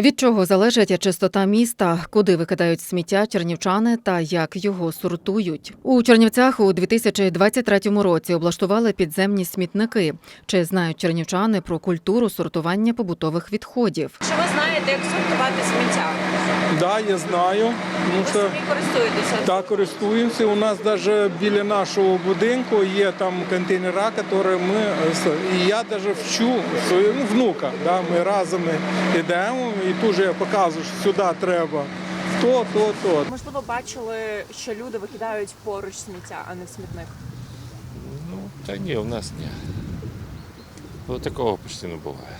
Від чого залежить чистота міста, куди викидають сміття чернівчани та як його сортують? У Чернівцях у 2023 році облаштували підземні смітники. Чи знають чернівчани про культуру сортування побутових відходів? Чи ви знаєте, як сортувати сміття? Да, я знаю. Ви що самі користуєтеся? так користуємося. У нас навіть біля нашого будинку є там контейнера, які ми і я навіть вчу ну, внука. Да, ми разом йдемо і тут же я показую, що сюди треба то, то, то. Можливо, бачили, що люди викидають поруч сміття, а не в смітник. Ну, та ні, у нас ні. Ну, такого почти не буває.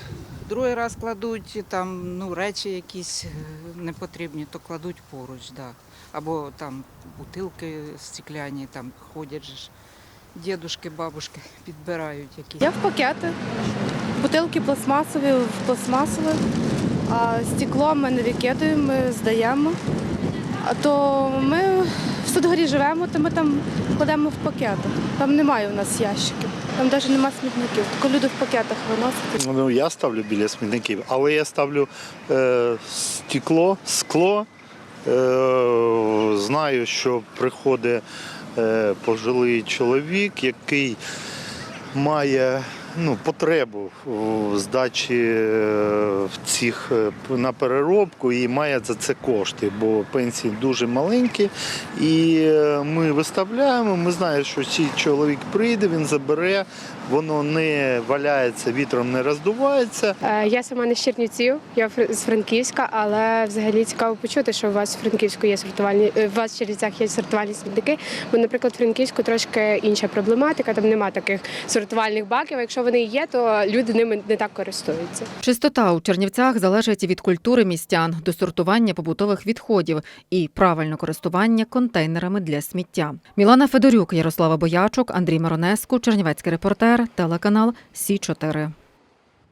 Другий раз кладуть там ну, речі якісь е, непотрібні, то кладуть поруч, да. Або там бутилки стекляні, там ходять ж. Дідушки, бабушки підбирають якісь. Я в пакети. Бутилки пластмасові в пластмасові, а стекло ми не викидаємо, ми здаємо. А то ми в Судгорі живемо, то ми там кладемо в пакети. Там немає у нас ящиків, там навіть немає смітників, тільки люди в пакетах виносять. Ну, я ставлю біля смітників, але я ставлю е, стекло, скло. Е, знаю, що приходить е, пожилий чоловік, який має ну, потребу здачі е, цих е, на переробку і має за це кошти, бо пенсії дуже маленькі. І е, ми виставляємо. Ми знаємо, що цей чоловік прийде, він забере, воно не валяється, вітром не роздувається. Е, Я сама не з Чернівців, я з Франківська, але взагалі цікаво почути, що у вас в Франківську є сортувальні, е, у вас в Чернівцях є сортувальні смітники. Бо, наприклад, в Франківську трошки інша проблематика, там нема таких сортувальних баків. А якщо вони є, то люди ними не так користуються. Чистота у Чернівцях залежить від культури містян до сортування побутових відходів і правильного користування контейнерами для сміття. Мілана Федорюк, Ярослава Боячук, Андрій Маронеску, Чернівецький репортер, телеканал Сі 4